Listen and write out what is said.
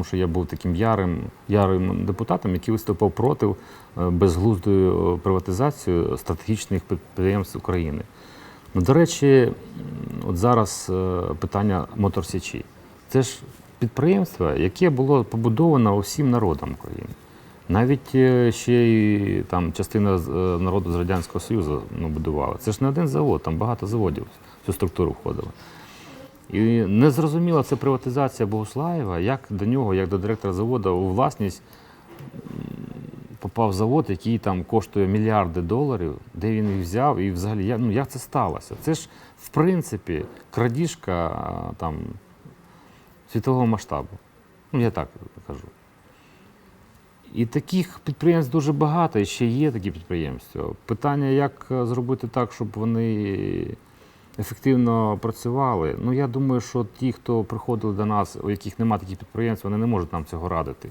тому що я був таким ярим, ярим депутатом, який виступав проти е, безглуздої е, приватизації стратегічних підприємств України. Ну, до речі, от зараз е, питання моторсічі. Це ж підприємство, яке було побудовано усім народом України. Навіть ще й там частина народу з Радянського Союзу ну, будувала. Це ж не один завод, там багато заводів в цю структуру входило. І не зрозуміла це приватизація Богуслаєва, як до нього, як до директора заводу, у власність попав завод, який там коштує мільярди доларів, де він їх взяв, і взагалі ну, як це сталося? Це ж в принципі крадіжка там світового масштабу. Ну, я так кажу. І таких підприємств дуже багато, і ще є такі підприємства. Питання, як е, зробити так, щоб вони ефективно працювали. Ну, я думаю, що ті, хто приходили до нас, у яких немає таких підприємств, вони не можуть нам цього радити.